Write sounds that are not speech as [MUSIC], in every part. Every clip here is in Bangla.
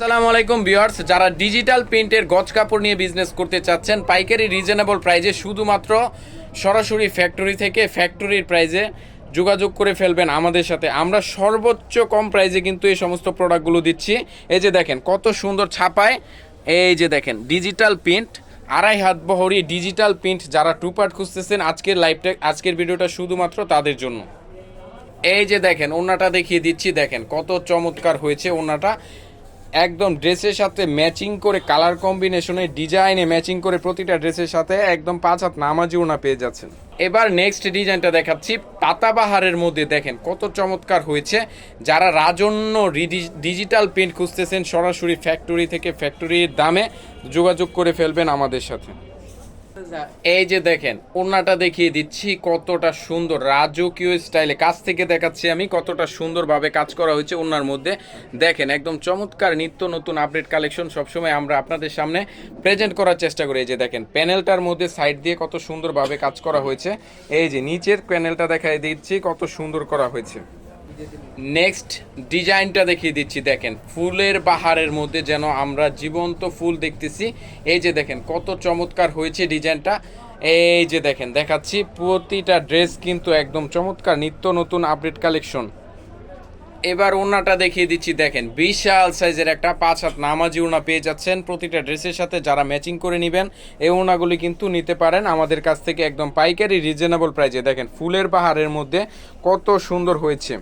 আসসালামু আলাইকুম ভিউয়ার্স, যারা ডিজিটাল প্রিন্টের গজ কাপড় নিয়ে বিজনেস করতে চাচ্ছেন, পাইকারি রিজনেবল প্রাইজে শুধুমাত্র সরাসরি ফ্যাক্টরি থেকে ফ্যাক্টরির প্রাইজে যোগাযোগ করে ফেলবেন আমাদের সাথে। আমরা সর্বোচ্চ কম প্রাইজে কিন্তু এই সমস্ত প্রোডাক্টগুলো দিচ্ছি। এই যে দেখেন, কত সুন্দর ছাপায়। এই যে দেখেন ডিজিটাল প্রিন্ট আড়াই হাত বহরি ডিজিটাল প্রিন্ট যারা টু পার্ট খুঁজতেছেন, আজকের লাইভটা আজকের ভিডিওটা শুধুমাত্র তাদের জন্য। এই যে দেখেন ওনাটা দেখিয়ে দিচ্ছি, দেখেন কত চমৎকার হয়েছে ওনাটা একদম ড্রেসের সাথে ম্যাচিং করে কালার কম্বিনেশনে, ডিজাইনে ম্যাচিং করে প্রতিটা ড্রেসের সাথে একদম পাঁচ হাত নামাজি ওনা পেয়ে যাচ্ছেন। এবার নেক্সট ডিজাইনটা দেখাচ্ছি পাতাবাহারের মধ্যে দেখেন কত চমৎকার হয়েছে। যারা রাজন্য ডিজিটাল প্রিন্ট খুঁজতেছেন, সরাসরি ফ্যাক্টরি থেকে ফ্যাক্টরির দামে যোগাযোগ করে ফেলবেন আমাদের সাথে। এই যে দেখেন, ওড়নাটা দেখিয়ে দিচ্ছি কতটা সুন্দর, রাজকীয় স্টাইলে। কাছ থেকে দেখাচ্ছি আমি কতটা সুন্দরভাবে কাজ করা হয়েছে ওনার মধ্যে। দেখেন, একদম চমৎকার নিত্য নতুন আপডেট কালেকশন সবসময় আমরা আপনাদের সামনে প্রেজেন্ট করার চেষ্টা করি। এই যে দেখেন, প্যানেলটার মধ্যে সাইড দিয়ে কত সুন্দরভাবে কাজ করা হয়েছে। এই যে নিচের প্যানেলটা দেখাই দিচ্ছি, কত সুন্দর করা হয়েছে। নেক্সট ডিজাইনটা দেখিয়ে দিচ্ছি, দেখেন। ফুলের বাহারের মধ্যে যেন আমরা জীবন্ত ফুল দেখতেছি। এই যে দেখেন, কত চমৎকার হয়েছে ডিজাইনটা। এই যে দেখেন, দেখাচ্ছি, প্রতিটা ড্রেস কিন্তু একদম চমৎকার, নিত্য নতুন আপডেট কালেকশন। এবার ওনাটা দেখিয়ে দিচ্ছি, দেখেন, বিশাল সাইজের একটা পাঁচ হাত নামাজি ওনা পেয়ে যাচ্ছেন। প্রতিটা ড্রেসের সাথে যারা ম্যাচিং করে নেবেন, এই ওনাগুলি কিন্তু নিতে পারেন। আমাদের কাছ থেকে একদম পাইকারি, রিজনেবল প্রাইজে। দেখেন, ফুলের বাহারের মধ্যে কত সুন্দর হয়েছে।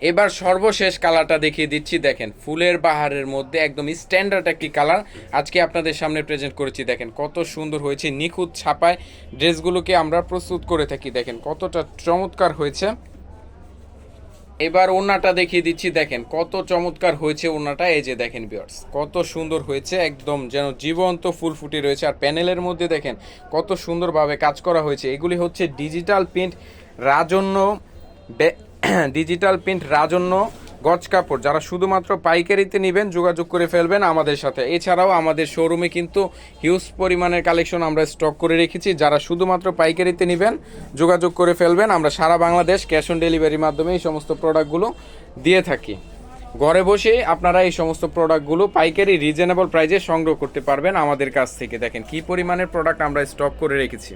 এবার সর্বশেষ কালারটা দেখিয়ে দিচ্ছি। দেখেন, ফুলের বাহারের মধ্যে একদম স্ট্যান্ডার্ড একটি কালার। আজকে আপনাদের সামনে প্রেজেন্ট করেছি। দেখেন, কত সুন্দর হয়েছে নিখুঁত ছাপায়। ড্রেসগুলোকে আমরা প্রস্তুত করে থাকি। দেখেন, কতটা চমৎকার হয়েছে। এবার ওনাটা দেখিয়ে দিচ্ছি। দেখেন, কত চমৎকার হয়েছে ওনাটা এই যে দেখেন বিয়ার্স কত সুন্দর হয়েছে। একদম যেন জীবন্ত ফুল ফুটে রয়েছে। আর প্যানেলের মধ্যে দেখেন, কত সুন্দরভাবে কাজ করা হয়েছে। এগুলি হচ্ছে ডিজিটাল প্রিন্ট রাজন্য [CLEARS THROAT] ডিজিটাল প্রিন্ট রাজন্য, গজ কাপড়। যারা শুধুমাত্র পাইকারিতে নেবেন, যোগাযোগ করে ফেলবেন আমাদের সাথে। এছাড়াও আমাদের শোরুমে কিন্তু হিউজ পরিমাণের কালেকশন আমরা স্টক করে রেখেছি। যারা শুধুমাত্র পাইকারিতে নেবেন, যোগাযোগ করে ফেলবেন। আমরা সারা বাংলাদেশ ক্যাশ অন ডেলিভারির মাধ্যমে এই সমস্ত প্রোডাক্টগুলো দিয়ে থাকি। ঘরে বসে আপনারা এই সমস্ত প্রোডাক্টগুলো পাইকারি রিজনেবল প্রাইজে সংগ্রহ করতে পারবেন আমাদের কাছ থেকে। দেখেন কি পরিমাণের প্রোডাক্ট আমরা স্টক করে রেখেছি।